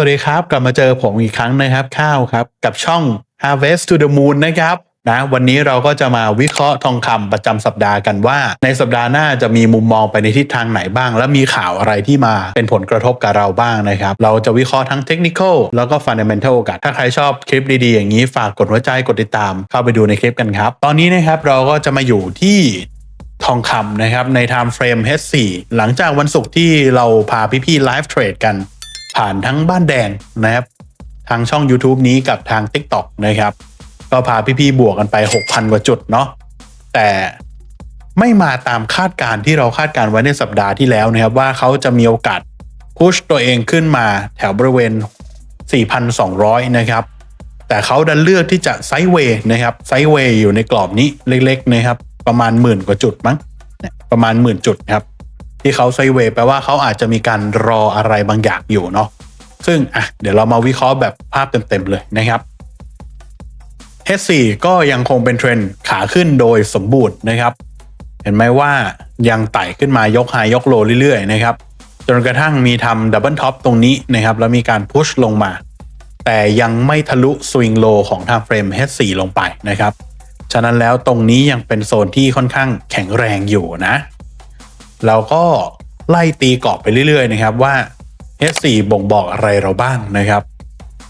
วัสดีครับ กลับมาเจอผมอีกครั้งนะครับ ข้าวครับ กับช่อง Harvest to the Moon นะครับนะวันนี้เราก็จะมาวิเคราะห์ทองคำประจำสัปดาห์กันว่า ในสัปดาห์หน้าจะมีมุมมองไปในทิศทางไหนบ้าง และมีข่าวอะไรที่มาเป็นผลกระทบกับเราบ้างนะครับ เราจะวิเคราะห์ทั้งเทคนิคแล้วก็ฟันเดเมนทัลกัน ถ้าใครชอบคลิปดีๆ อย่างนี้ฝากกดหัวใจกดติดตามเข้าไปดูในคลิปกันครับ ตอนนี้นะครับเราก็จะมาอยู่ที่ทองคำนะครับใน time frame H4 หลังจากวันศุกร์ที่เราพาพี่ๆไลฟ์เทรดกัน ผ่านทั้งบ้านแดงนะครับทางช่อง YouTube นี้กับทาง TikTok นะครับ ก็พาพี่ๆบวกกันไป 6,000 กว่าจุดเนาะแต่ไม่มาตามคาดการ์ที่เราคาดการณ์ไว้ในสัปดาห์ที่แล้วนะครับ ว่าเขาจะมีโอกาสพุชตัวเองขึ้นมาแถวบริเวณ 4,200 นะครับ แต่เขาดันเลือกที่จะไซด์เวย์นะครับไซด์เวย์อยู่ในกรอบนี้เล็กๆนะครับ ประมาณหมื่นกว่าจุดมั้งประมาณหมื่นจุดครับ ที่เขาไซด์เวย์แปลว่าเขาอาจจะมีการรออะไรบางอย่างอยู่เนาะ ซึ่งอะเดี๋ยวเรามาวิเคราะห์แบบภาพเต็มๆเลยนะครับ H4 ก็ยังคงเป็นเทรนด์ขาขึ้นโดยสมบูรณ์นะครับ เห็นไหมว่ายังไต่ขึ้นมายกไฮยกโลเรื่อยๆนะครับจนกระทั่งมีทำดับเบิลท็อปตรงนี้นะครับ แล้วมีการพุชลงมา แต่ยังไม่ทะลุสวิงโลของทางเฟรม H4 ลงไปนะครับ ฉะนั้นแล้วตรงนี้ยังเป็นโซนที่ค่อนข้างแข็งแรงอยู่นะ เราก็ไล่ตีกรอบไปเรื่อยๆนะครับว่า H4 บ่งบอกอะไรเราบ้างนะครับ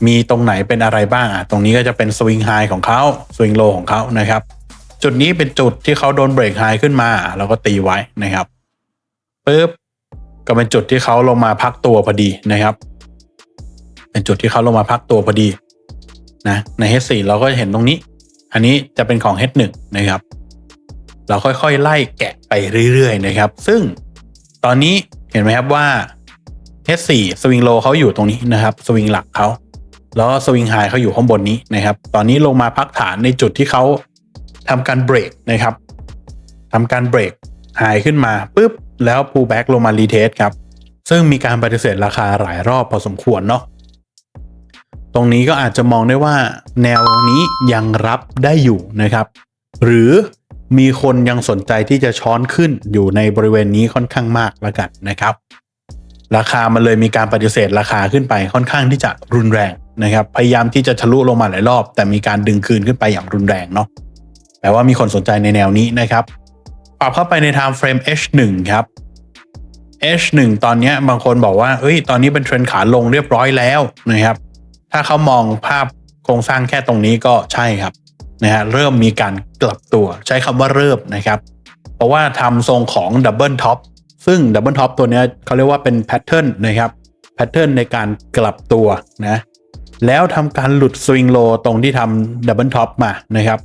มีตรงไหนเป็นอะไรบ้างอะตรงนี้ก็จะเป็นสวิงไฮของเขาสวิงโลของเขานะครับ จุดนี้เป็นจุดที่เขาโดนเบรกไฮขึ้นมาเราก็ตีไว้นะครับปึ๊บก็เป็นจุดที่เขาลงมาพักตัวพอดีนะครับ เป็นจุดที่เขาลงมาพักตัวพอดีนะใน H4 เราก็เห็นตรงนี้ อันนี้จะเป็นของ H1 นะครับ เราค่อยๆ ไล่แกะไปเรื่อยๆนะครับ ซึ่งตอนนี้เห็นไหมครับว่า H4 สวิงโลเขาอยู่ตรงนี้นะครับสวิงหลักเขาแล้วสวิงไฮเขาอยู่ข้างบนนี้นะครับ ตอนนี้ลงมาพักฐานในจุดที่เขาทำการเบรกนะครับทำการเบรกไฮขึ้นมาปุ๊บแล้ว pull back ลงมารีเทสครับ ซึ่งมีการปฏิเสธราคาหลายรอบพอสมควรเนาะตรงนี้ก็อาจจะมองได้ว่าแนวนี้ยังรับได้อยู่นะครับ หรือมีคนยังสนใจที่จะช้อนขึ้นอยู่ในบริเวณนี้ค่อนข้างมากแล้วกันนะครับ ราคามันเลยมีการปฏิเสธราคาขึ้นไปค่อนข้างที่จะรุนแรงนะครับพยายามที่จะทะลุลงมาหลายรอบ แต่มีการดึงคืนขึ้นไปอย่างรุนแรงเนาะแปลว่ามีคนสนใจในแนวนี้นะครับปรับเข้าไปใน time frame H1 ครับ H1 ตอนนี้บางคนบอกว่าเอ้ยตอนนี้เป็นเทรนขาลงเรียบร้อยแล้วนะครับ ถ้าเขามองภาพโครงสร้างแค่ตรงนี้ก็ใช่ครับนะฮะเริ่มมีการกลับตัวใช้คำว่าเริ่มนะครับ เพราะว่าทำทรงของดับเบิลท็อป ซึ่งดับเบิลท็อปตัวนี้เขาเรียกว่าเป็นแพทเทิร์นนะครับแพทเทิร์นในการกลับตัวนะแล้วทำการหลุดสวิงโลตรงที่ทำดับเบิลท็อปมานะครับ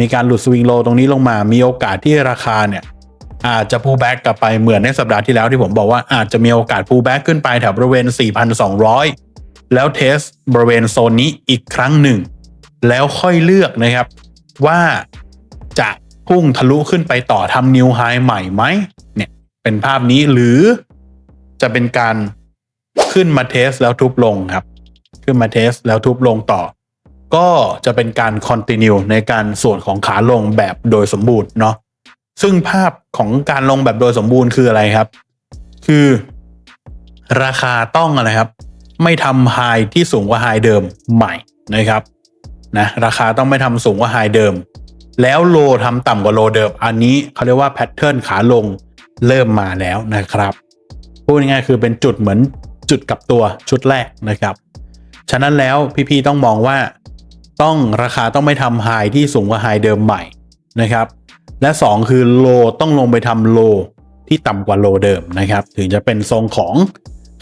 มีการหลุดสวิงโลตรงนี้ลงมามีโอกาสที่ราคาเนี่ยอาจจะ pull back กลับไปเหมือนในสัปดาห์ที่แล้วที่ผมบอกว่าอาจจะมีโอกาส pull back ขึ้นไปแถวบริเวณ 4,200 แล้วเทสบริเวณโซนนี้อีกครั้งหนึ่ง แล้วค่อยเลือกนะครับว่าจะพุ่งทะลุขึ้นไปต่อทำนิวไฮใหม่ไหม เป็นภาพนี้หรือจะเป็นการขึ้นมาเทสแล้วทุบลงครับ ขึ้นมาเทสแล้วทุบลงต่อ ก็จะเป็นการคอนติเนียในการส่วนของขาลงแบบโดยสมบูรณ์เนาะซึ่งภาพของการลงแบบโดยสมบูรณ์คืออะไรครับ คือราคาต้องอะไรครับ ไม่ทำไฮที่สูงกว่าไฮเดิมใหม่นะครับนะราคาต้องไม่ทำสูงกว่าไฮเดิม แล้วโลทำต่ำกว่าโลเดิม อันนี้เขาเรียกว่าแพทเทิร์นขาลง เริ่มมาแล้วนะครับพูดง่ายๆคือเป็นจุดเหมือนจุดกับตัวชุดแรกนะครับ ฉะนั้นแล้วพี่ๆต้องมองว่า ต้องราคาต้องไม่ทำไฮที่สูงกว่าไฮเดิมใหม่นะครับ และ 2 คือโลต้องลงไปทำโลที่ต่ำกว่าโลเดิมนะครับ ถึงจะเป็นทรงของ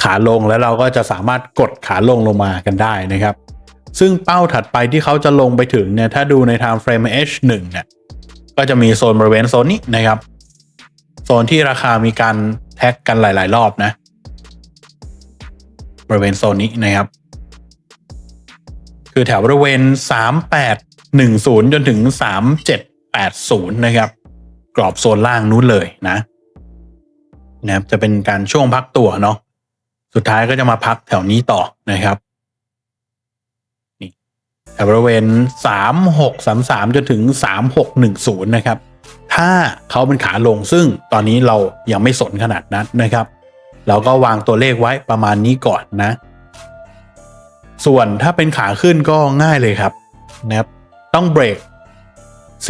ขาลงแล้วเราก็จะสามารถกดขาลงลงมากันได้นะครับ ซึ่งเป้าถัดไปที่เขาจะลงไปถึงเนี่ยถ้าดูใน time frame H1 เนี่ยก็จะมีโซนบริเวณโซนนี้นะครับ โซนที่ราคามีการแท็กกันหลาย ๆ รอบนะ บริเวณโซนนี้นะครับ คือแถวบริเวณ 3810 จนถึง 3780 นะครับ กรอบโซนล่างนู้นเลยนะนะครับจะเป็นการช่วงพักตัวเนาะสุดท้ายก็จะมาพักแถวนี้ต่อนะครับนี่แถวบริเวณ 3633 จนถึง 3610 นะครับ ถ้าเขาเป็นขาลงซึ่งตอนนี้เรายังไม่สนขนาดนั้นนะครับ เราก็วางตัวเลขไว้ประมาณนี้ก่อนนะ ส่วนถ้าเป็นขาขึ้นก็ง่ายเลยครับนะครับ ต้องเบรก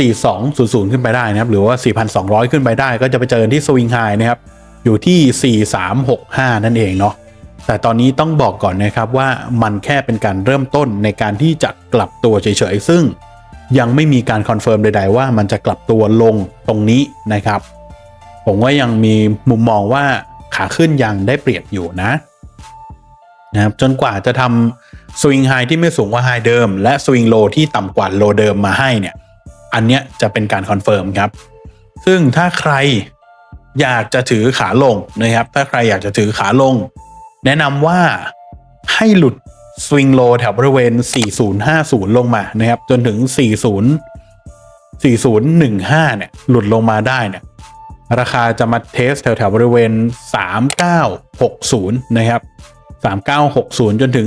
4200 ขึ้นไปได้นะครับ หรือว่า 4,200 ขึ้นไปได้ ก็จะไปเจอที่สวิงไฮนะครับ อยู่ที่ 4365 นั่นเองเนาะแต่ตอนนี้ต้องบอกก่อนนะครับว่ามันแค่เป็นการเริ่มต้นในการที่จะกลับตัวเฉยๆ ซึ่ง ยังไม่มีการคอนเฟิร์มใด ๆ ว่ามันจะกลับตัวลงตรงนี้นะครับ ผมว่ายังมีมุมมองว่าขาขึ้นยังได้เปรียบอยู่นะนะครับจนกว่าจะทำสวิงไฮที่ไม่สูงกว่าไฮเดิม และสวิงโลที่ต่ำกว่าโลเดิมมาให้เนี่ยอันเนี้ยจะเป็นการคอนเฟิร์มครับ ซึ่งถ้าใครอยากจะถือขาลงนะครับ ถ้าใครอยากจะถือขาลง แนะนำว่าให้หลุด สวิงโลแถวบริเวณ 4050 ลงมานะครับ จนถึง 40 4015 เนี่ย หลุดลงมาได้เนี่ย ราคาจะมาเทสแถวแถวบริเวณ 3960 นะครับ 3960 จนถึง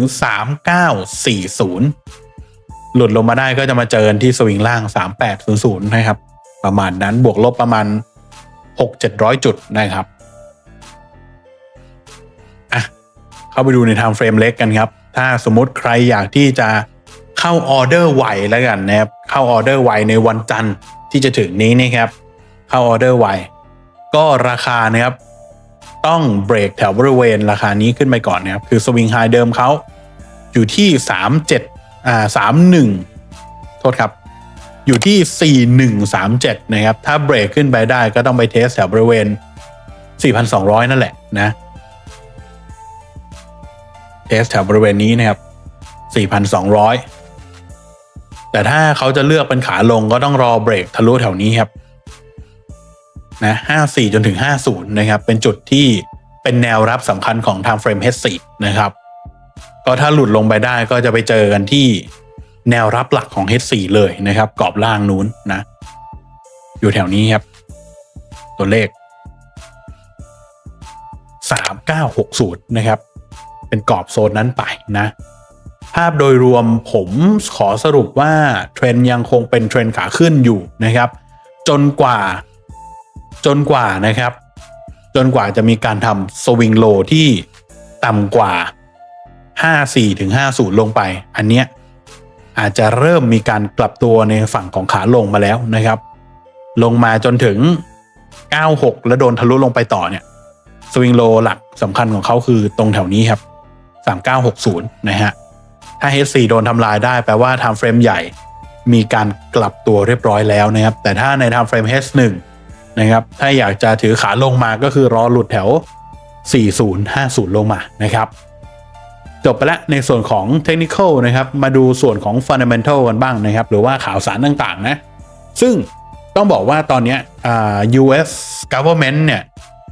3940 หลุดลงมาได้ก็จะมาเจอที่สวิงล่าง 3800 นะครับ ประมาณนั้นบวกลบประมาณ 6-700 จุดนะครับ อะ เข้าไปดูใน time frame เล็กกันครับ ถ้าสมมติใครอยากที่จะเข้าออเดอร์ไวแล้วกันนะครับ เข้าออเดอร์ไวในวันจันทร์ที่จะถึงนี้นะครับ เข้าออเดอร์ไวก็ราคานะครับ ต้องเบรกแถวบริเวณราคานี้ขึ้นไปก่อนนะครับ คือสวิงไฮเดิมเขาอยู่ที่37อ่า31โทษครับ อยู่ที่4137นะครับ ถ้าเบรกขึ้นไปได้ก็ต้องไปเทสแถวบริเวณ 4,200 นั่นแหละนะ เทสแถวบริเวณนี้นะครับ4,200 แต่ถ้าเขาจะเลือกเป็นขาลงก็ต้องรอเบรกทะลุแถวนี้ครับนะ54 จนถึง 50 นะครับ เป็นจุดที่เป็นแนวรับสำคัญของ time frame H4 นะครับ ก็ถ้าหลุดลงไปได้ก็จะไปเจอกันที่แนวรับหลักของ H4 เลยนะครับ กรอบล่างนู้นนะ อยู่แถวนี้ครับ ตัวเลข 3960 นะครับ เป็นกรอบโซนนั้นไปนะ ภาพโดยรวมผมขอสรุปว่า เทรนยังคงเป็นเทรนขาขึ้นอยู่นะครับ จนกว่า จนกว่านะครับ จนกว่าจะมีการทำสวิงโลที่ต่ำกว่า 54ถึง50 ลงไป อันเนี้ยอาจจะเริ่มมีการกลับตัวในฝั่งของขาลงมาแล้วนะครับ ลงมาจนถึง 96 แล้วโดนทะลุลงไปต่อเนี่ย สวิงโลหลักสำคัญของเขาคือตรงแถวนี้ครับ 3960 นะฮะ ถ้า H4 โดนทำลายได้แปลว่า time frame ใหญ่ มีการกลับตัวเรียบร้อยแล้วนะครับ แต่ถ้าใน time frame H1 นะครับ ถ้าอยากจะถือขาลงมาก็คือรอหลุดแถว 4050 ลงมานะครับ จบไปแล้วในส่วนของ Technical นะครับ มาดูส่วนของ Fundamental กันบ้างนะครับ หรือว่าข่าวสารต่างๆนะ ซึ่งต้องบอกว่าตอนนี้อ่า US government เนี่ย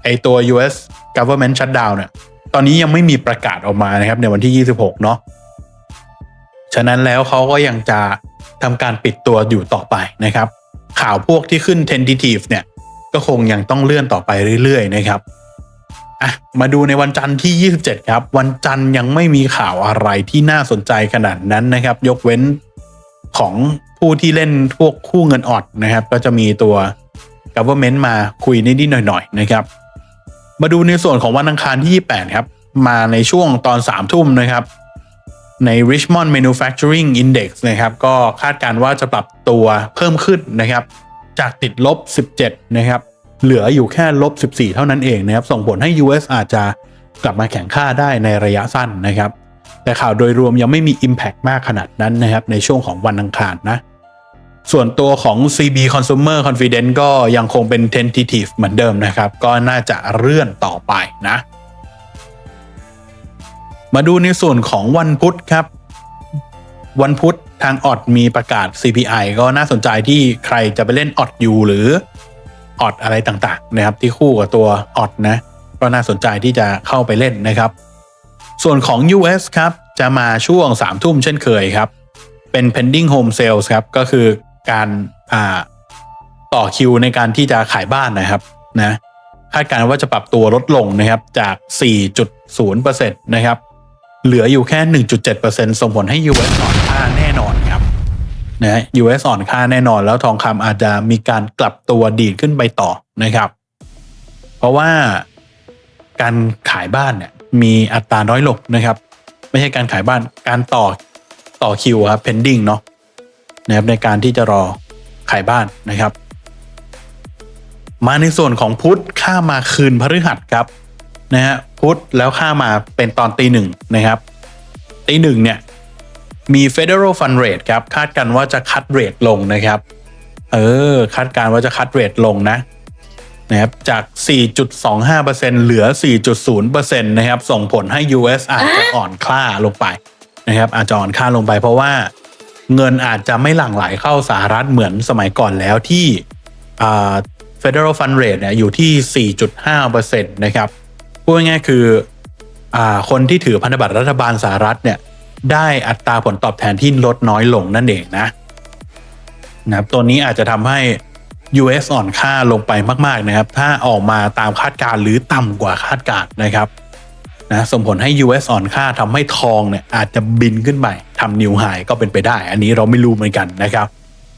ไอตัว US government shutdown เนี่ย ตอนนี้ยังไม่มีประกาศออกมานะครับ ในวันที่ 26 เนาะฉะนั้นแล้วเขาก็ยังจะทำการปิดตัวอยู่ต่อไปนะครับ ข่าวพวกที่ขึ้น tentative เนี่ย ก็คงยังต้องเลื่อนต่อไปเรื่อยๆ นะครับอะมาดูในวันจันทร์ที่ 27 ครับ วันจันทร์ยังไม่มีข่าวอะไรที่น่าสนใจขนาดนั้นนะครับ ยกเว้นของผู้ที่เล่นพวกคู่เงินออดนะครับ ก็จะมีตัว government มาคุยนิดๆหน่อยๆนะครับ มาดูในส่วนของวันอังคารที่ 28 ครับ มาในช่วงตอน3ทุ่มนะครับ ใน Richmond Manufacturing Index นะครับ ก็คาดการว่าจะปรับตัวเพิ่มขึ้นนะครับ จากติดลบ 17 นะครับ เหลืออยู่แค่ลบ 14 เท่านั้นเองนะครับ ส่งผลให้ US อาจจะกลับมาแข่งค่าได้ในระยะสั้นนะครับ แต่ข่าวโดยรวมยังไม่มี Impact มากขนาดนั้นนะครับ ในช่วงของวันอังคารนะส่วนตัวของ CB Consumer Confidence ก็ยังคงเป็น tentative เหมือนเดิมนะครับ ก็น่าจะเลื่อนต่อไปนะ มาดูในส่วนของวันพุธครับ วันพุธทางออดมีประกาศ CPI ก็น่าสนใจที่ใครจะไปเล่นออดยูหรือออดอะไรต่างๆ นะครับ ที่คู่กับตัวออดนะก็น่าสนใจที่จะเข้าไปเล่นนะครับ ส่วนของ US ครับ จะมาช่วง3ทุ่มเช่นเคยครับ เป็น pending home sales ครับ ก็คือการอ่าต่อคิวในการที่จะขายบ้านนะครับนะคาดการณ์ว่าจะปรับตัวลดลงนะครับจาก 4.0%นะครับ เหลืออยู่แค่ 1.7%ส่งผลให้ US อ่อนค่าแน่นอนครับนะ US อ่อนค่าแน่นอน แล้วทองคำอาจจะมีการกลับตัวดีดขึ้นไปต่อนะครับ เพราะว่าการขายบ้านเนี่ยมีอัตราน้อยลงนะครับ ไม่ใช่การขายบ้านการต่อต่อคิวครับ pending เนาะนะครับในการที่จะรอขายบ้านนะครับ มาในส่วนของพุทธข้ามาคืนพฤหัสครับนะฮะ พุธแล้วข้ามาเป็นตอนตีหนึ่งนะครับตีหนึ่งเนี่ยมี Federal Fund Rate ครับคาดกันว่าจะคัดเรทลงนะครับ เออ คาดการว่าจะคัดเรทลงนะนะครับจาก 4.25%เหลือ 4.0%นะครับ ส่งผลให้ US อาจจะอ่อนค่าลงไปนะครับ อาจจะอ่อนค่าลงไปเพราะว่าเงินอาจจะไม่หลั่งไหลเข้าสหรัฐเหมือนสมัยก่อนแล้วที่ Federal Fund Rate เนี่ยอยู่ที่ 4.5%นะครับ พูดง่ายๆคืออ่าคนที่ถือพันธบัตรรัฐบาลสหรัฐเนี่ยได้อัตราผลตอบแทนที่ลดน้อยลงนั่นเองนะนะครับตัวนี้อาจจะทำให้ US อ่อนค่าลงไปมาก ๆนะครับ ถ้าออกมาตามคาดการ์หรือต่ำกว่าคาดการ์นะครับนะส่งผลให้ US อ่อนค่าทำให้ทองเนี่ยอาจจะบินขึ้นไปทำนิวไฮก็เป็นไปได้ อันนี้เราไม่รู้เหมือนกันนะครับ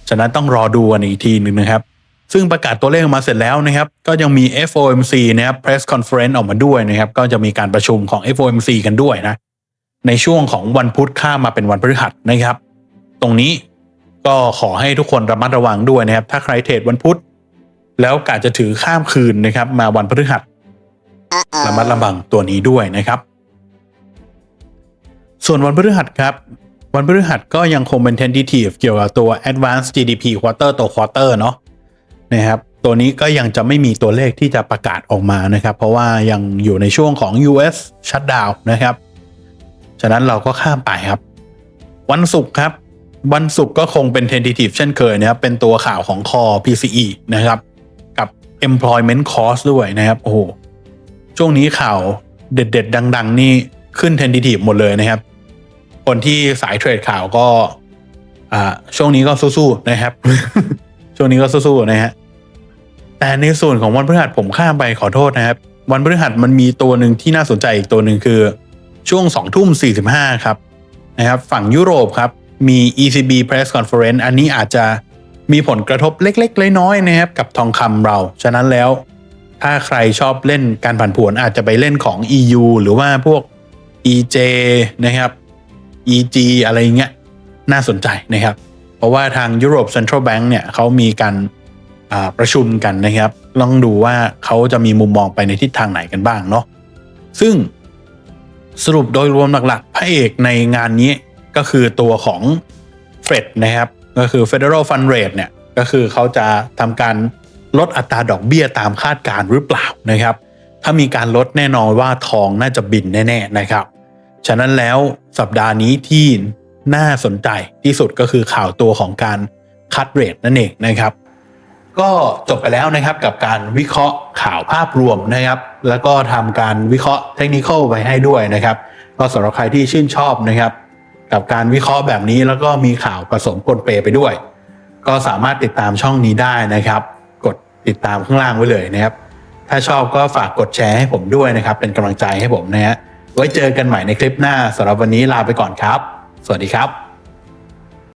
ฉะนั้นต้องรอดูกันอีกทีหนึ่งนะครับ ซึ่งประกาศตัวเลขออกมาเสร็จแล้วนะครับ ก็ยังมี FOMC นะครับ Press Conference ออกมาด้วยนะครับ ก็จะมีการประชุมของ FOMC กันด้วยนะ ในช่วงของวันพุธข้ามมาเป็นวันพฤหัสนะครับ ตรงนี้ก็ขอให้ทุกคนระมัดระวังด้วยนะครับ ถ้าใครเทรดวันพุธแล้วกะจะถือข้ามคืนนะครับ มาวันพฤหัสระมัดระวังตัวนี้ด้วยนะครับ ส่วนวันพฤหัสครับ วันพฤหัสก็ยังคงเป็น tentative เกี่ยวกับตัว advanced GDP quarter ต่อ quarter เนาะ นะครับตัวนี้ก็ยังจะไม่มีตัวเลขที่จะประกาศออกมานะครับ เพราะว่ายังอยู่ในช่วงของ US shutdown นะครับ ฉะนั้นเราก็ข้ามไปครับ วันศุกร์ครับ วันศุกร์ก็คงเป็น tentative เช่นเคยนะครับ เป็นตัวข่าวของ core PCE นะครับกับ employment cost ด้วยนะครับโอ้โหช่วงนี้ข่าวเด็ด ๆ ดัง ๆ นี่ขึ้น tentative หมดเลยนะครับ คนที่สายเทรดข่าวก็ อ่าช่วงนี้ก็สู้ๆนะครับ ช่วงนี้ก็สู้ๆนะฮะแต่ในส่วนของวันพฤหัสผมข้ามไปขอโทษนะครับ วันพฤหัสมันมีตัวหนึ่งที่น่าสนใจอีกตัวหนึ่งคือ ช่วง2ทุ่ม45 ครับนะครับฝั่งยุโรปครับ มี ECB Press Conference อันนี้อาจจะมีผลกระทบเล็กๆน้อยๆนะครับ กับทองคำเรา ฉะนั้นแล้ว ถ้าใครชอบเล่นการผันผวนอาจจะไปเล่นของ EU หรือว่าพวก EJ นะครับ EG อะไรเงี้ยน่าสนใจนะครับ เพราะว่าทาง Europe Central Bank เนี่ยเขามีการประชุมกันนะครับลองดูว่าเขาจะมีมุมมองไปในทิศทางไหนกันบ้างเนาะซึ่งสรุปโดยรวมหลักๆ พระเอกในงานนี้ก็คือตัวของเฟดนะครับก็คือ Federal Fund Rate เนี่ยก็คือเขาจะทำการลดอัตราดอกเบี้ยตามคาดการหรือเปล่านะครับ ถ้ามีการลดแน่นอนว่าทองน่าจะบินแน่ ๆนะครับ ฉะนั้นแล้วสัปดาห์นี้ที่ น่าสนใจที่สุดก็คือข่าวตัวของการคัดเรทนั่นเองนะครับ ก็จบไปแล้วนะครับกับการวิเคราะห์ข่าวภาพรวมนะครับ แล้วก็ทำการวิเคราะห์เทคนิคไปให้ด้วยนะครับ ก็สำหรับใครที่ชื่นชอบนะครับ กับการวิเคราะห์แบบนี้แล้วก็มีข่าวผสมปนเปไปด้วย ก็สามารถติดตามช่องนี้ได้นะครับ กดติดตามข้างล่างไว้เลยนะครับ ถ้าชอบก็ฝากกดแชร์ให้ผมด้วยนะครับ เป็นกำลังใจให้ผมนะฮะไว้เจอกันใหม่ในคลิปหน้าสำหรับวันนี้ลาไปก่อนครับ สวัสดีครับ